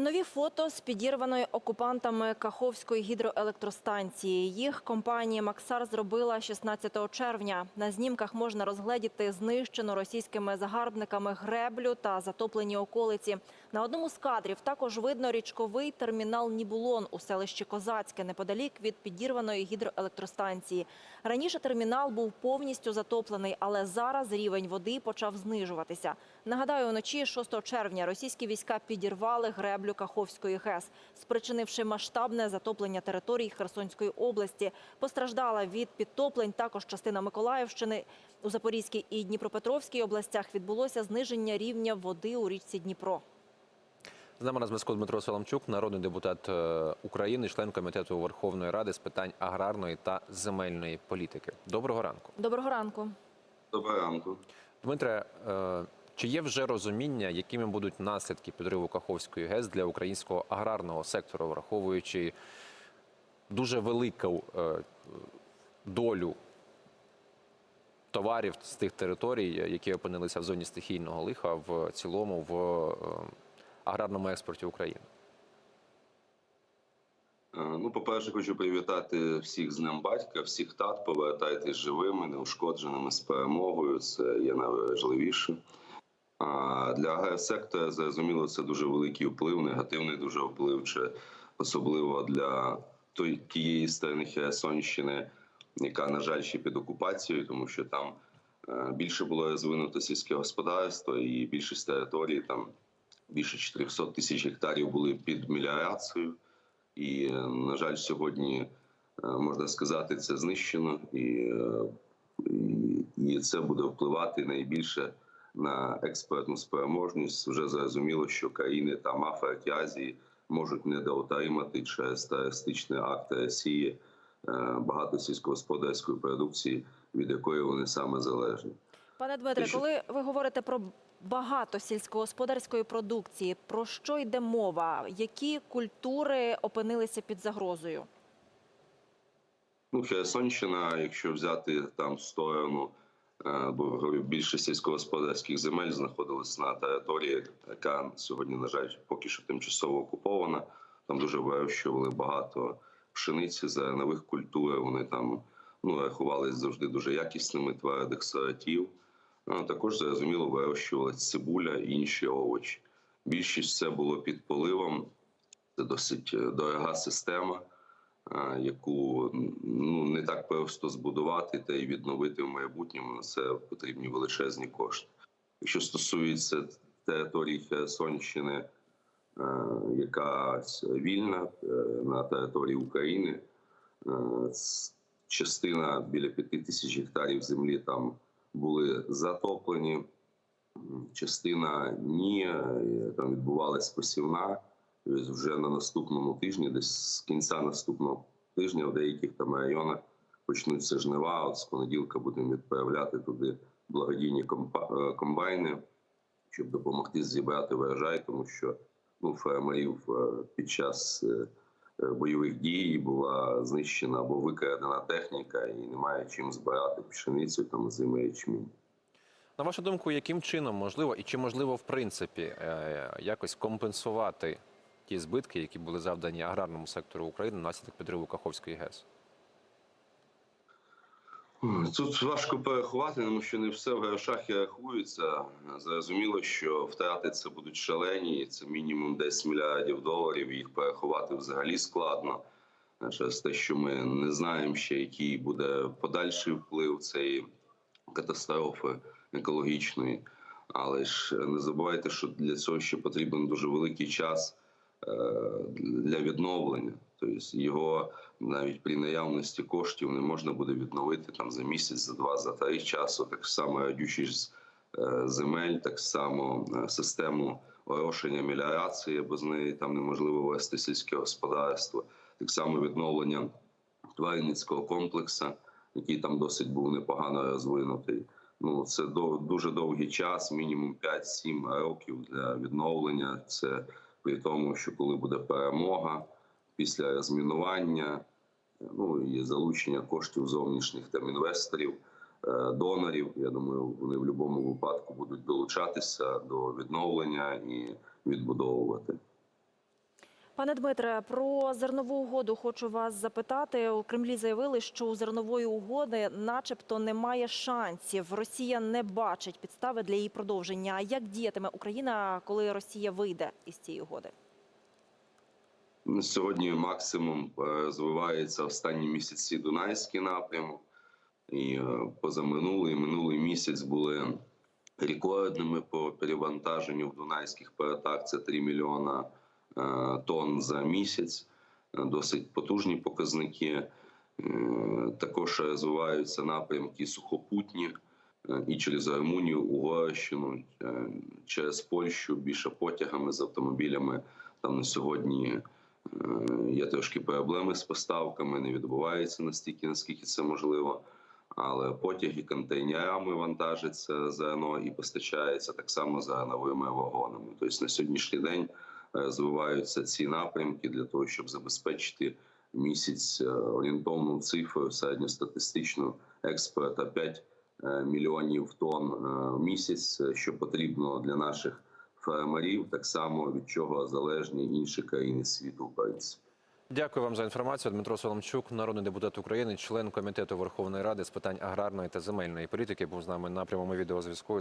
Нові фото з підірваної окупантами Каховської гідроелектростанції. Їх компанія Максар зробила 16 червня. На знімках можна розгледіти знищену російськими загарбниками греблю та затоплені околиці. На одному з кадрів також видно річковий термінал Нібулон у селищі Козацьке, неподалік від підірваної гідроелектростанції. Раніше термінал був повністю затоплений, але зараз рівень води почав знижуватися. Нагадаю, вночі 6 червня російські війська підірвали греблю Каховської ГЕС, спричинивши масштабне затоплення територій Херсонської області. Постраждала від підтоплень також частина Миколаївщини. У Запорізькій і Дніпропетровській областях відбулося зниження рівня води у річці Дніпро. З нами на зв'язку Дмитро Соломчук, народний депутат е, України, член комітету Верховної Ради з питань аграрної та земельної політики. Доброго ранку, Доброго ранку. Доброго ранку. Дмитре. Чи є вже розуміння, якими будуть наслідки підриву Каховської ГЕС для українського аграрного сектору, враховуючи дуже велику е, долю товарів з тих територій, які опинилися в зоні стихійного лиха, в цілому в е, аграрному експорті України? Е, Ну, по-перше, хочу привітати всіх з Днем батька, всіх тат, повертайтесь живими, неушкодженими з перемогою. Це є найважливіше. А для агросектора, зрозуміло, це дуже великий вплив, негативний дуже вплив, чи особливо для тієї сторони Херсонщини, яка, на жаль, ще під окупацією, тому що там е, більше було розвинуто сільське господарство і більшість територій, там більше 400 тисяч гектарів були під меліорацією. І, е, на жаль, сьогодні е, можна сказати, це знищено, і, і це буде впливати найбільше на експортну спроможність. Вже зрозуміло, що країни там Африки, Азії можуть недоотримати через терористичні акти Росії е, багато сільськогосподарської продукції, від якої вони саме залежні. Пане Дмитре, що- коли ви говорите про багато сільськогосподарської продукції, про що йде мова? Які культури опинилися під загрозою? Ну, Херсонщина, якщо взяти там сторону, бо більше сільськогосподарських земель знаходилась на території, яка сьогодні, на жаль, поки що тимчасово окупована. Там дуже вирощували багато пшениці зернових культур. Вони там ну, рахувалися завжди дуже якісними твердих сортів. Також зрозуміло вирощувалася цибуля і інші овочі. Більшість це було під поливом. Це досить е, дорога система яку ну не так просто збудувати та й відновити в майбутньому. На це потрібні величезні кошти. Якщо стосується території Херсонщини, е, яка вільна е, на території України, е, частина біля п'яти тисяч гектарів землі там були затоплені. Частина ні, там відбувалась посівна. Вже на наступному тижні, десь з кінця наступного тижня, в деяких там районах почнуться жнива. От з понеділка будемо відправляти туди благодійні е, комбайни, щоб допомогти зібрати врожай, тому що ну, фермерів е, під час е, бойових дій була знищена або викрадена техніка, і немає чим збирати пшеницю там зими ячмінь. На вашу думку, яким чином можливо і чи можливо в принципі якось компенсувати ті збитки, які були завдані аграрному сектору України внаслідок підриву Каховської ГЕС? Тут важко порахувати, тому що не все в грошах і рахується. Зрозуміло, що втрати це будуть шалені, це мінімум 10 мільярдів доларів. Їх порахувати взагалі складно. Через те, що ми не знаємо ще, який буде подальший вплив цієї катастрофи екологічної. Але ж не забувайте, що для цього ще потрібен дуже великий час для відновлення. Тобто його навіть при наявності коштів не можна буде відновити там за місяць, за два, за три часу. Так само радючість е, земель, так само е, систему орошення меліорації, з неї там неможливо вести сільське господарство. Так само відновлення тваринницького комплексу, який там досить був непогано розвинутий. Ну це дуже довгий час, мінімум 5-7 років для відновлення. Це при тому, що коли буде перемога після розмінування, ну і залучення коштів зовнішніх там інвесторів, е, донорів. Я думаю, вони в будь-якому випадку будуть долучатися до відновлення і відбудовувати. Пане Дмитре, про зернову угоду хочу вас запитати. У Кремлі заявили, що у зернової угоди, начебто, немає шансів. Росія не бачить підстави для її продовження. Як діятиме Україна, коли Росія вийде із цієї угоди? Сьогодні максимум е, розвивається останні місяці Дунайський напрямок. І е, позаминулий минулий місяць були рекордними по перевантаженню в Дунайських портах. Це 3 мільйона тонн за місяць. Е, Досить потужні показники. Е, Також розвиваються напрямки сухопутні е, і через Румунію, Угорщину, е, через Польщу більше потягами з автомобілями. Там на сьогодні Е, Є трошки проблеми з поставками, не відбувається настільки, наскільки це можливо. Але потяги контейнерами вантажаться зерно і постачається так само зерновими вагонами. Тобто на сьогоднішній день розвиваються ці напрямки для того, щоб забезпечити місяць е, орієнтовну цифру середньостатистичну експорта 5 е, мільйонів тонн е, в місяць, е, що потрібно для наших фермерів, так само від чого залежні інші країни світу принципі. Дякую вам за інформацію. Дмитро Соломчук, народний депутат України, член комітету Верховної Ради з питань аграрної та земельної політики, був з нами на прямому відеозв'язку.